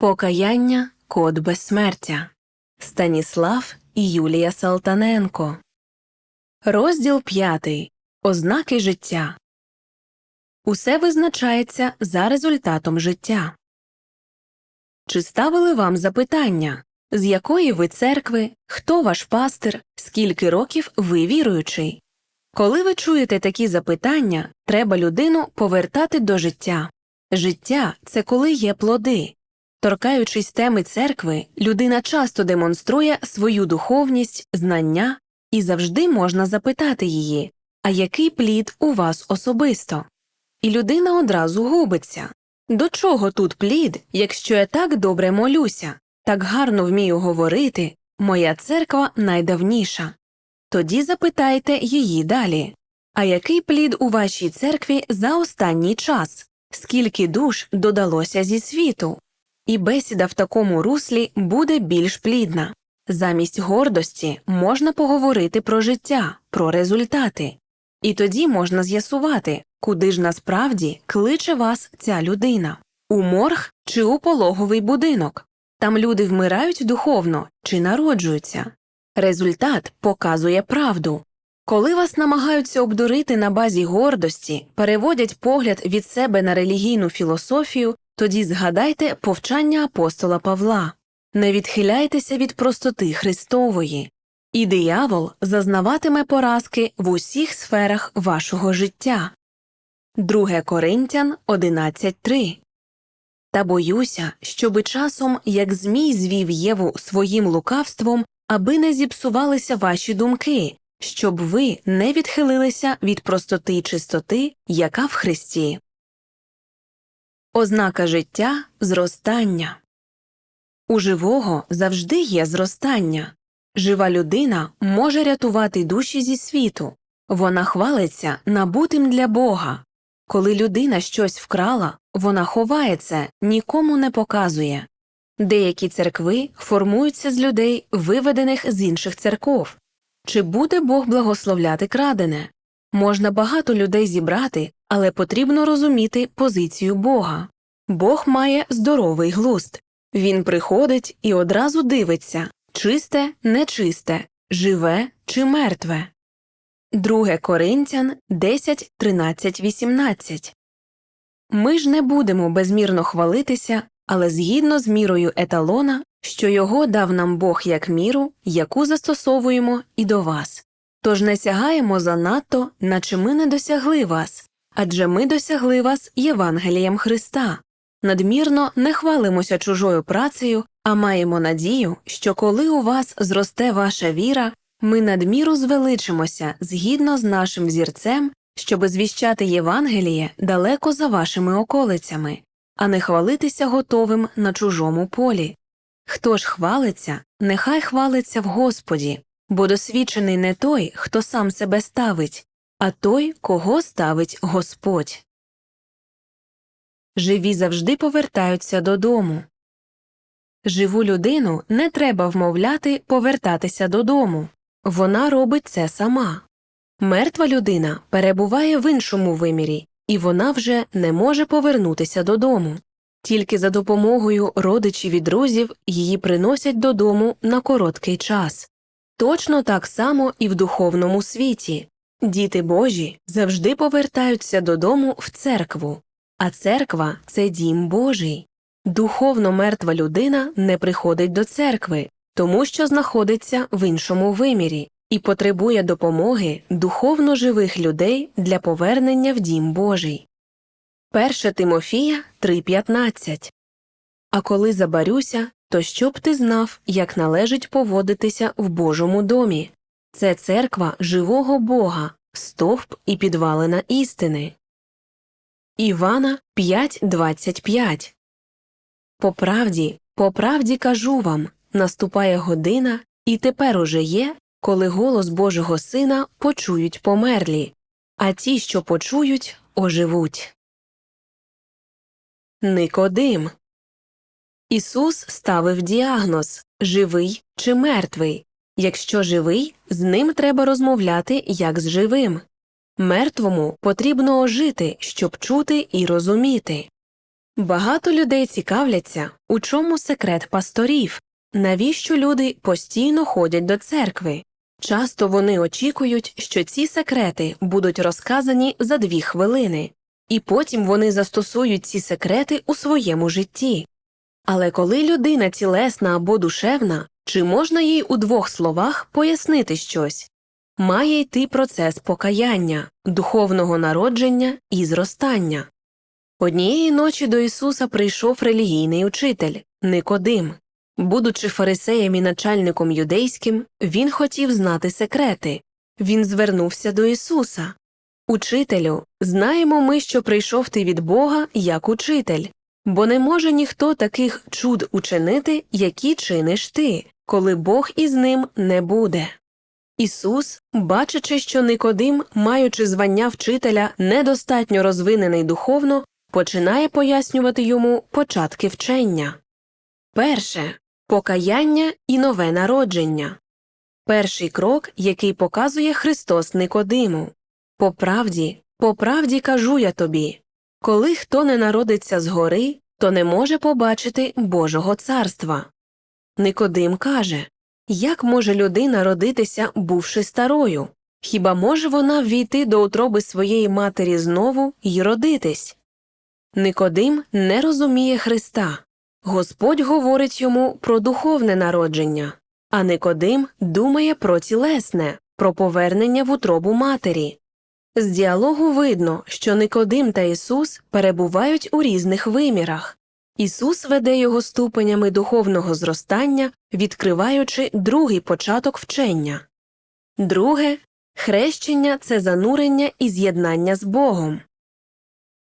Покаяння Код безсмертя Станіслав і Юлія Салтаненко. Розділ п'ятий. Ознаки життя. Усе визначається за результатом життя. Чи ставили вам запитання, з якої ви церкви, хто ваш пастир, скільки років ви віруючий? Коли ви чуєте такі запитання, треба людину повертати до життя. Життя це коли є плоди. Торкаючись теми церкви, людина часто демонструє свою духовність, знання, і завжди можна запитати її, а який плід у вас особисто? І людина одразу губиться. До чого тут плід, якщо я так добре молюся, так гарно вмію говорити, моя церква найдавніша? Тоді запитайте її далі. А який плід у вашій церкві за останній час? Скільки душ додалося зі світу? І бесіда в такому руслі буде більш плідна. Замість гордості можна поговорити про життя, про результати. І тоді можна з'ясувати, куди ж насправді кличе вас ця людина у морг чи у пологовий будинок. Там люди вмирають духовно чи народжуються. Результат показує правду. Коли вас намагаються обдурити на базі гордості, переводять погляд від себе на релігійну філософію, тоді згадайте повчання апостола Павла не відхиляйтеся від простоти Христової, і диявол зазнаватиме поразки в усіх сферах вашого життя. 2 Коринтян 11.3 Та боюся, щоби часом, як Змій звів Єву своїм лукавством, аби не зіпсувалися ваші думки, щоб ви не відхилилися від простоти й чистоти, яка в Христі. Ознака життя зростання. У живого завжди є зростання. Жива людина може рятувати душі зі світу, вона хвалиться набутим для Бога. Коли людина щось вкрала, вона ховає це, нікому не показує. Деякі церкви формуються з людей, виведених з інших церков. Чи буде Бог благословляти крадене? Можна багато людей зібрати, але потрібно розуміти позицію Бога. Бог має здоровий глузд. Він приходить і одразу дивиться чисте, нечисте, живе чи мертве. 2 Коринтян 10, 13, 18 Ми ж не будемо безмірно хвалитися, але згідно з мірою еталона, що його дав нам Бог як міру, яку застосовуємо і до вас. Тож не сягаємо занадто, наче ми не досягли вас, адже ми досягли вас Євангелієм Христа. Надмірно не хвалимося чужою працею, а маємо надію, що коли у вас зросте ваша віра, ми надміру звеличимося згідно з нашим взірцем, щоби звіщати Євангеліє далеко за вашими околицями, а не хвалитися готовим на чужому полі. Хто ж хвалиться, нехай хвалиться в Господі, бо досвідчений не той, хто сам себе ставить, а той, кого ставить Господь. Живі завжди повертаються додому. Живу людину не треба вмовляти повертатися додому. Вона робить це сама. Мертва людина перебуває в іншому вимірі, і вона вже не може повернутися додому. Тільки за допомогою родичів і друзів її приносять додому на короткий час. Точно так само і в духовному світі. Діти Божі завжди повертаються додому в церкву, а церква це дім Божий. Духовно мертва людина не приходить до церкви, тому що знаходиться в іншому вимірі і потребує допомоги духовно живих людей для повернення в дім Божий. 1 Тимофія 3.15 А коли забарюся, то щоб ти знав, як належить поводитися в Божому домі. Це церква живого Бога, стовп і підвалина істини. Івана 5.25 По правді, по правді кажу вам, наступає година, і тепер уже є, коли голос Божого Сина почують померлі, а ті, що почують, оживуть. Никодим Ісус ставив діагноз живий чи мертвий. Якщо живий, з ним треба розмовляти як з живим. Мертвому потрібно ожити, щоб чути і розуміти. Багато людей цікавляться, у чому секрет пасторів, навіщо люди постійно ходять до церкви. Часто вони очікують, що ці секрети будуть розказані за дві хвилини, і потім вони застосують ці секрети у своєму житті. Але коли людина тілесна або душевна, чи можна їй у двох словах пояснити щось? Має йти процес покаяння, духовного народження і зростання. Однієї ночі до Ісуса прийшов релігійний учитель Никодим. Будучи фарисеєм і начальником юдейським, він хотів знати секрети. Він звернувся до Ісуса. Учителю, знаємо ми, що прийшов ти від Бога як учитель, бо не може ніхто таких чуд учинити, які чиниш ти, коли Бог із ним не буде. Ісус, бачачи, що Никодим, маючи звання вчителя, недостатньо розвинений духовно, починає пояснювати йому початки вчення. Перше покаяння і нове народження. Перший крок, який показує Христос Никодиму. По правді, по правді кажу я тобі коли хто не народиться згори, то не може побачити Божого царства. Никодим каже Як може людина родитися, бувши старою? Хіба може вона ввійти до утроби своєї матері знову й родитись? Никодим не розуміє Христа. Господь говорить йому про духовне народження, а Никодим думає про тілесне, про повернення в утробу матері. З діалогу видно, що Никодим та Ісус перебувають у різних вимірах. Ісус веде його ступенями духовного зростання, відкриваючи другий початок вчення. Друге хрещення це занурення і з'єднання з Богом.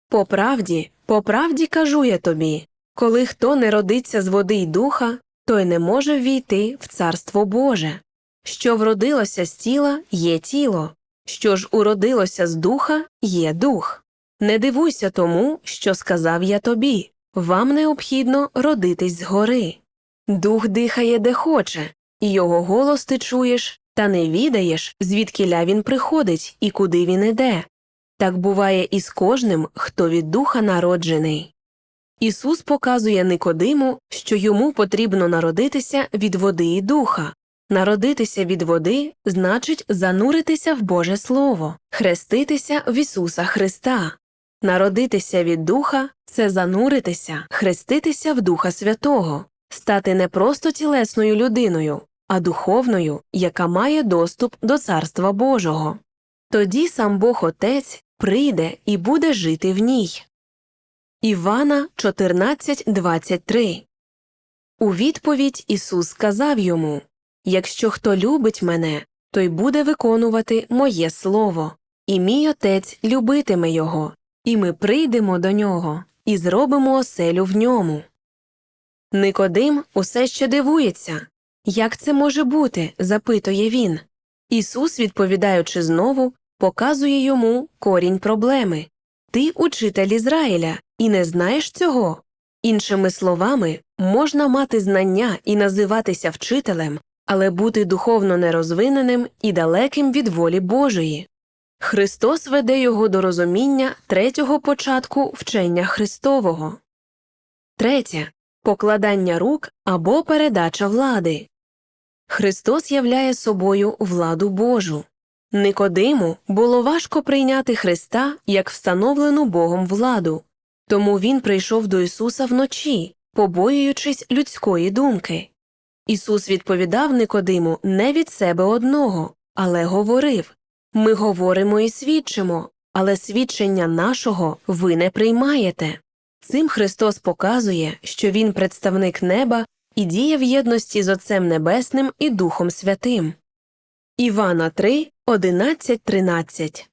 По правді, по правді кажу я тобі коли хто не родиться з води й духа, той не може ввійти в Царство Боже. Що вродилося з тіла є тіло, що ж уродилося з духа є дух. Не дивуйся тому, що сказав я тобі вам необхідно родитись згори. Дух дихає де хоче, і його голос ти чуєш, та не відаєш, звідкіля він приходить і куди він іде. Так буває і з кожним, хто від духа народжений. Ісус показує Никодиму, що йому потрібно народитися від води і духа. Народитися від води значить зануритися в Боже Слово, хреститися в Ісуса Христа. Народитися від духа це зануритися, хреститися в Духа Святого, стати не просто тілесною людиною, а духовною, яка має доступ до Царства Божого. Тоді сам Бог Отець прийде і буде жити в ній. Івана 14.23 У відповідь Ісус сказав йому Якщо хто любить мене, той буде виконувати моє слово, і мій отець любитиме його, і ми прийдемо до нього і зробимо оселю в ньому. Никодим усе ще дивується. Як це може бути? запитує він. Ісус, відповідаючи знову, показує йому корінь проблеми Ти учитель Ізраїля, і не знаєш цього. Іншими словами, можна мати знання і називатися вчителем, але бути духовно нерозвиненим і далеким від волі Божої. Христос веде його до розуміння третього початку вчення Христового. Третє покладання рук або передача влади. Христос являє собою владу Божу. Никодиму було важко прийняти Христа як встановлену Богом владу, тому він прийшов до Ісуса вночі, побоюючись людської думки. Ісус відповідав Никодиму не від себе одного, але говорив Ми говоримо і свідчимо, але свідчення нашого ви не приймаєте. Цим Христос показує, що Він представник неба і діє в єдності з Отцем Небесним і Духом Святим. Івана 3, 11, 13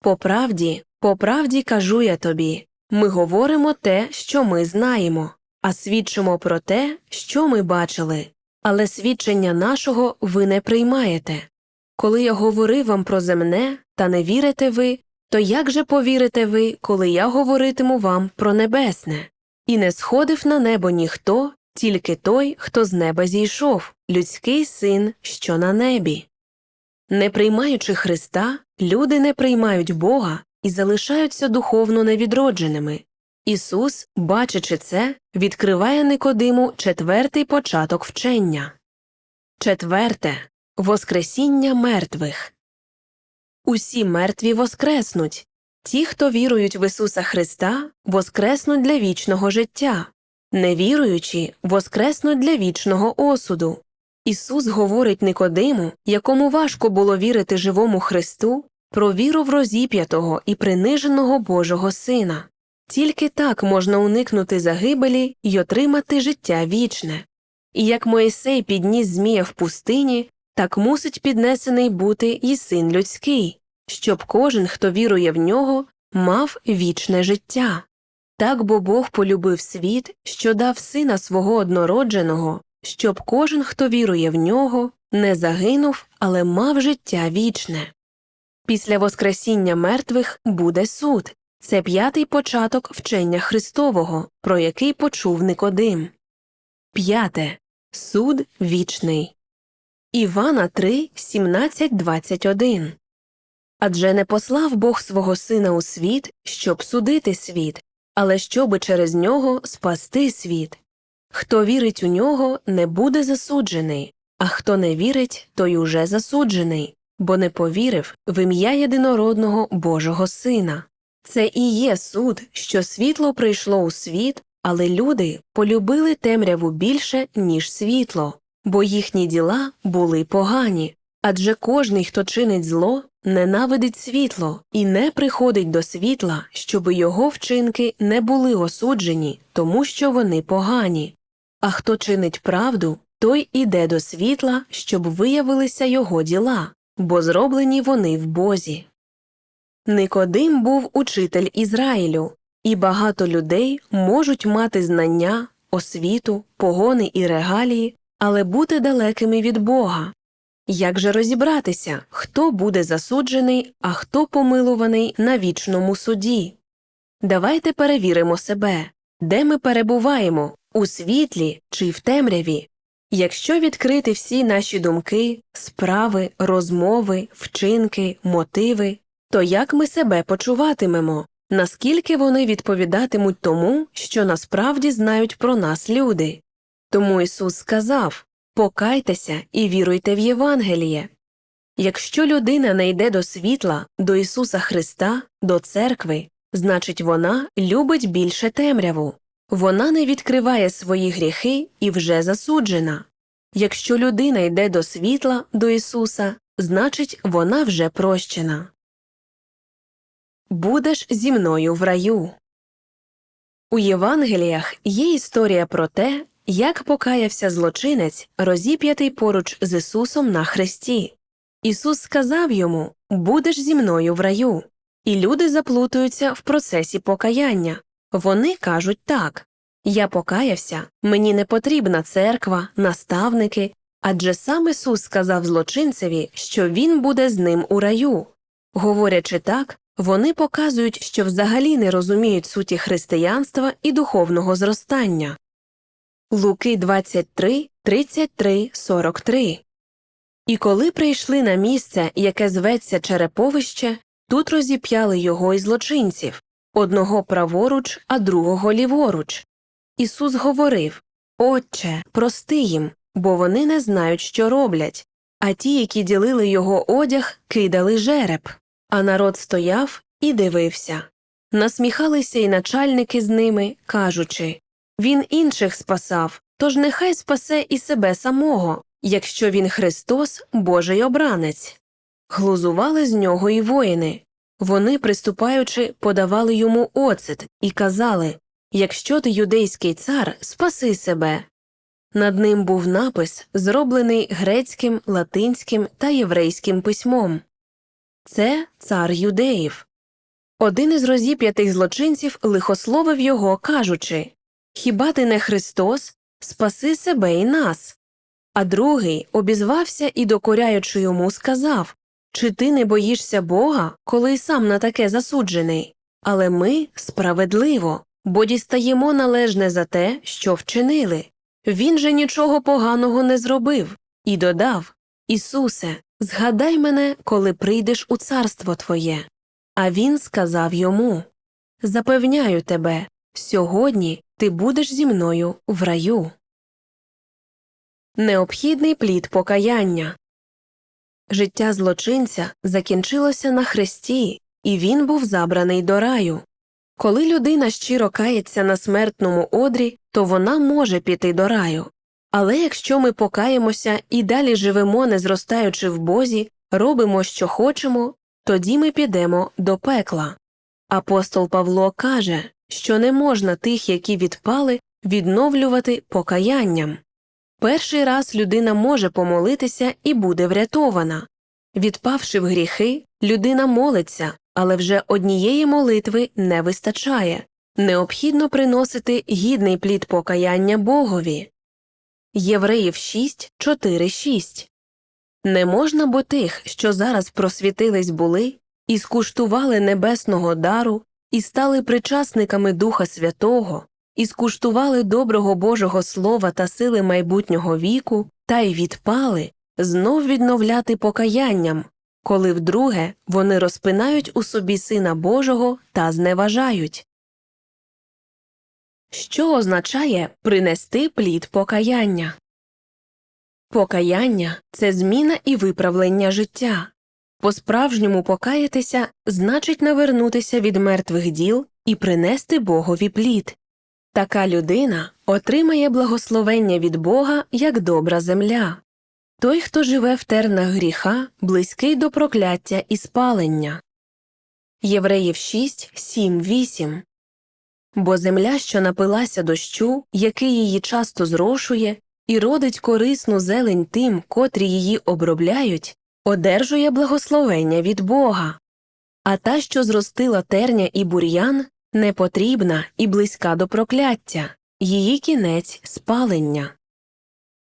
По правді, по правді кажу я тобі ми говоримо те, що ми знаємо, а свідчимо про те, що ми бачили, але свідчення нашого ви не приймаєте. Коли я говорив вам про земне, та не вірите ви, то як же повірите ви, коли я говоритиму вам про небесне? І не сходив на небо ніхто, тільки той, хто з неба зійшов, людський син, що на небі. Не приймаючи Христа, люди не приймають Бога і залишаються духовно невідродженими. Ісус, бачачи це, відкриває Никодиму четвертий початок вчення. Четверте Воскресіння мертвих. Усі мертві воскреснуть. Ті, хто вірують в Ісуса Христа, воскреснуть для вічного життя, невіруючі воскреснуть для вічного осуду. Ісус говорить Никодиму, якому важко було вірити живому Христу, про віру в розіп'ятого і приниженого Божого Сина. Тільки так можна уникнути загибелі й отримати життя вічне. І як Моїсей підніс Змія в пустині, так мусить піднесений бути і син людський, щоб кожен, хто вірує в нього, мав вічне життя. Так бо Бог полюбив світ, що дав сина свого однородженого, щоб кожен, хто вірує в нього, не загинув, але мав життя вічне. Після Воскресіння мертвих буде суд. Це п'ятий початок вчення Христового, про який почув Никодим. П'яте. Суд вічний. Івана 3, 17, 21 Адже не послав Бог свого Сина у світ, щоб судити світ, але щоби через нього спасти світ. Хто вірить у нього, не буде засуджений, а хто не вірить, той уже засуджений, бо не повірив в ім'я єдинородного Божого Сина. Це і є суд, що світло прийшло у світ, але люди полюбили темряву більше, ніж світло, бо їхні діла були погані. Адже кожний, хто чинить зло, ненавидить світло і не приходить до світла, щоб його вчинки не були осуджені, тому що вони погані. А хто чинить правду, той іде до світла, щоб виявилися його діла, бо зроблені вони в Бозі. Никодим був учитель Ізраїлю, і багато людей можуть мати знання, освіту, погони і регалії, але бути далекими від Бога. Як же розібратися, хто буде засуджений, а хто помилуваний на вічному суді? Давайте перевіримо себе, де ми перебуваємо у світлі чи в темряві. Якщо відкрити всі наші думки, справи, розмови, вчинки, мотиви, то як ми себе почуватимемо, наскільки вони відповідатимуть тому, що насправді знають про нас люди? Тому Ісус сказав Покайтеся і віруйте в Євангеліє. Якщо людина не йде до світла, до Ісуса Христа, до церкви, значить вона любить більше темряву, вона не відкриває свої гріхи і вже засуджена. Якщо людина йде до світла, до Ісуса, значить вона вже прощена. Будеш зі мною в раю. У Євангеліях є історія про те, як покаявся злочинець, розіп'ятий поруч з Ісусом на хресті. Ісус сказав йому Будеш зі мною в раю. І люди заплутуються в процесі покаяння. Вони кажуть так Я покаявся, мені не потрібна церква, наставники, адже сам Ісус сказав злочинцеві, що Він буде з ним у раю. Говорячи так, вони показують, що взагалі не розуміють суті християнства і духовного зростання. Луки 23, 33, 43 І коли прийшли на місце, яке зветься Череповище, тут розіп'яли його і злочинців одного праворуч, а другого ліворуч. Ісус говорив Отче, прости їм, бо вони не знають, що роблять. А ті, які ділили його одяг, кидали жереб. А народ стояв і дивився. Насміхалися й начальники з ними, кажучи Він інших спасав, тож нехай спасе і себе самого, якщо він Христос, Божий обранець. Глузували з нього і воїни. Вони, приступаючи, подавали йому оцет і казали Якщо ти юдейський цар, спаси себе. Над ним був напис, зроблений грецьким, латинським та єврейським письмом. Це цар юдеїв. Один із розіп'ятих злочинців лихословив його, кажучи Хіба ти не Христос? Спаси себе і нас. А другий обізвався і, докоряючи йому, сказав Чи ти не боїшся Бога, коли й сам на таке засуджений? Але ми справедливо, бо дістаємо належне за те, що вчинили. Він же нічого поганого не зробив, і додав Ісусе, згадай мене, коли прийдеш у царство Твоє. А він сказав йому Запевняю тебе, Сьогодні ти будеш зі мною в раю. Необхідний плід покаяння. Життя злочинця закінчилося на хресті, і він був забраний до раю. Коли людина щиро кається на смертному одрі, то вона може піти до раю. Але якщо ми покаємося і далі живемо, не зростаючи в Бозі, робимо, що хочемо, тоді ми підемо до пекла. Апостол Павло каже, що не можна тих, які відпали, відновлювати покаянням. Перший раз людина може помолитися і буде врятована. Відпавши в гріхи, людина молиться, але вже однієї молитви не вистачає. Необхідно приносити гідний плід покаяння Богові. Євреїв 6, 4, 6 Не можна бо тих, що зараз просвітились були, і скуштували небесного дару, і стали причасниками Духа Святого, і скуштували доброго Божого Слова та сили майбутнього віку, та й відпали, знов відновляти покаянням, коли вдруге вони розпинають у собі Сина Божого та зневажають. Що означає принести плід покаяння? Покаяння це зміна і виправлення життя. По-справжньому покаятися значить навернутися від мертвих діл і принести Богові плід. Така людина отримає благословення від Бога як добра земля. Той, хто живе в тернах гріха, близький до прокляття і спалення. Євреїв 6, 7, 8 Бо земля, що напилася дощу, який її часто зрошує, і родить корисну зелень тим, котрі її обробляють, одержує благословення від Бога. А та, що зростила терня і бур'ян, непотрібна і близька до прокляття, її кінець спалення.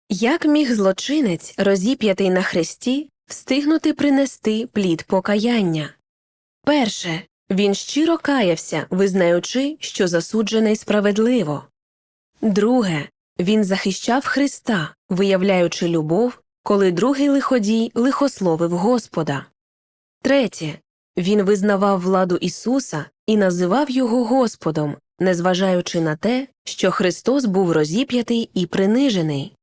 Як міг злочинець, розіп'ятий на хресті, встигнути принести плід покаяння? Перше. Він щиро каявся, визнаючи, що засуджений справедливо. Друге. Він захищав Христа, виявляючи любов, коли другий лиходій лихословив Господа. Третє. Він визнавав владу Ісуса і називав його Господом, незважаючи на те, що Христос був розіп'ятий і принижений.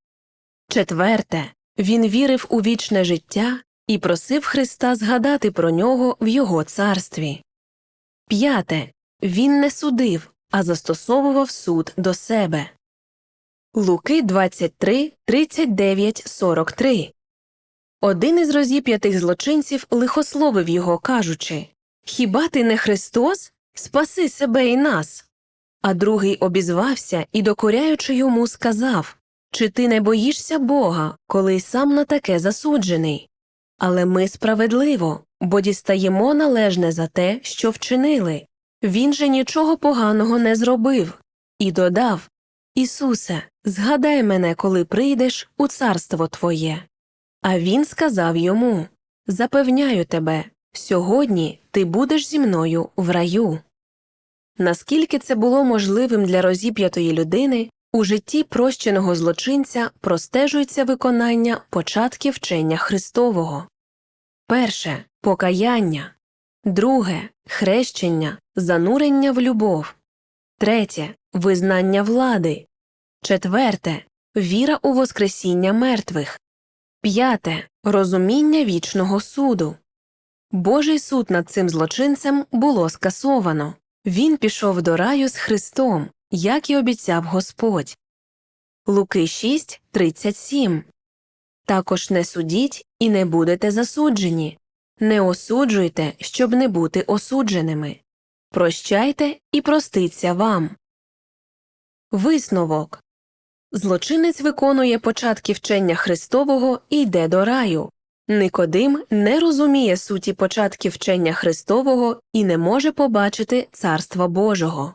Четверте. Він вірив у вічне життя і просив Христа згадати про нього в Його царстві. П'яте. Він не судив, а застосовував суд до себе. Луки 23, 39, 43 Один із розіп'ятих злочинців лихословив його, кажучи Хіба ти не Христос? Спаси себе і нас. А другий обізвався і, докоряючи йому, сказав Чи ти не боїшся Бога, коли й сам на таке засуджений? Але ми справедливо, бо дістаємо належне за те, що вчинили. Він же нічого поганого не зробив. І додав Ісусе, згадай мене, коли прийдеш у царство Твоє. А він сказав йому Запевняю тебе, сьогодні ти будеш зі мною в раю. Наскільки це було можливим для розіп'ятої людини, у житті прощеного злочинця простежується виконання початків вчення Христового. Перше покаяння, друге хрещення, занурення в любов, третє визнання влади, четверте віра у Воскресіння мертвих, п'яте розуміння вічного суду. Божий суд над цим злочинцем було скасовано. Він пішов до раю з Христом, як і обіцяв Господь. Луки 6, 37 Також не судіть і не будете засуджені. Не осуджуйте, щоб не бути осудженими. Прощайте і проститься вам. Висновок Злочинець виконує початки вчення Христового і йде до раю. Никодим не розуміє суті початків вчення Христового і не може побачити Царства Божого.